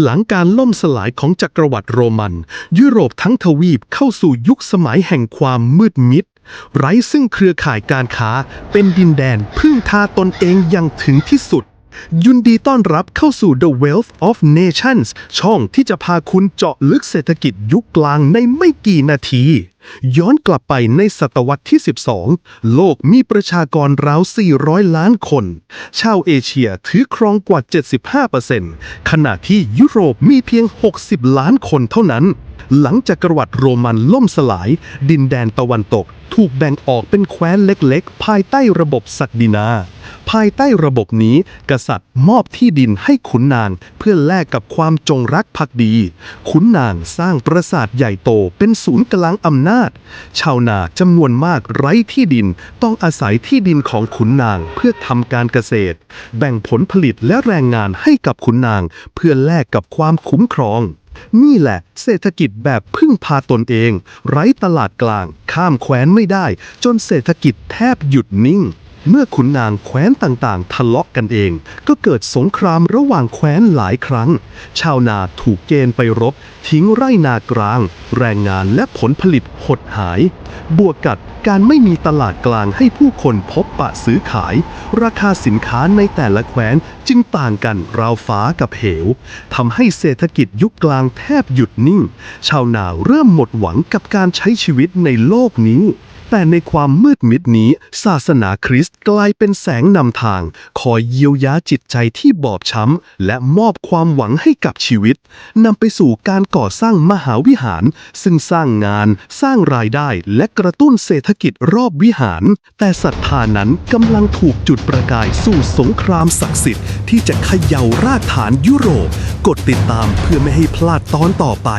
หลังการล่มสลายของจักรวรรดิโรมัน ยุโรปทั้งทวีปเข้าสู่ยุคสมัยแห่งความมืดมิด ไร้ซึ่งเครือข่ายการค้าเป็นดินแดนพึ่งพาตนเองอย่างถึงที่สุด ยินดีต้อนรับเข้าสู่ The Wealth of Nations ช่องที่จะพาคุณเจาะลึกเศรษฐกิจยุคกลางในไม่กี่นาที ย้อนกลับไปในศตวรรษที่ 12 โลกมีประชากรราว 400 ล้านคน ชาวเอเชียถือครองกว่า 75%ขณะที่ยุโรปมีเพียง 60 ล้านคนเท่านั้น หลังจากกรวรรดิโรมันล่มสลาย ดินแดนตะวันตก ถูกแบ่งออกเป็นแคว้นเล็กๆ ภายใต้ระบบศักดินา ภายใต้ระบบนี้ กษัตริย์มอบที่ดินให้ขุนนาง เพื่อแลกกับความจงรักภักดี ขุนนางสร้างปราสาทใหญ่โตเป็นศูนย์กลางอำนาจ ชาวนาจำนวนมากไร้ที่ดินต้องอาศัยที่ดินของขุนนางเพื่อทำการเกษตร แบ่งผลผลิตและแรงงานให้กับขุนนาง เพื่อแลกกับความคุ้มครอง นี่แหละเศรษฐกิจแบบพึ่งพาตนเอง ไร้ตลาดกลาง ข้ามแคว้นไม่ได้ จนเศรษฐกิจแทบหยุดนิ่ง เมื่อขุนนางแคว้นต่างๆ ทะเลาะกันเอง ก็เกิดสงครามระหว่างแคว้นหลายครั้ง ชาวนาถูกเกณฑ์ไปรบ ทิ้งไร่นากลาง แรงงานและผลผลิตหดหาย บวกกับการไม่มีตลาดกลางให้ผู้คนพบปะซื้อขาย ราคาสินค้าในแต่ละแคว้นจึงต่างกันราวฟ้ากับเหวทำให้เศรษฐกิจยุคกลางแทบหยุดนิ่ง ชาวนาเริ่มหมดหวังกับการใช้ชีวิตในโลกนี้ แต่ในความมืดมิดนี้ ศาสนาคริสต์กลายเป็นแสงนำทาง คอยเยียวยาจิตใจที่บอบช้ำ และมอบความหวังให้กับชีวิตนำไปสู่การก่อสร้างมหาวิหาร ซึ่งสร้างงาน สร้างรายได้ และกระตุ้นเศรษฐกิจรอบวิหาร แต่ศรัทธานั้นกำลังถูกจุดประกายสู่สงครามศักดิ์สิทธิ์ที่จะเขย่ารากฐานยุโรป กดติดตามเพื่อไม่ให้พลาดตอนต่อไป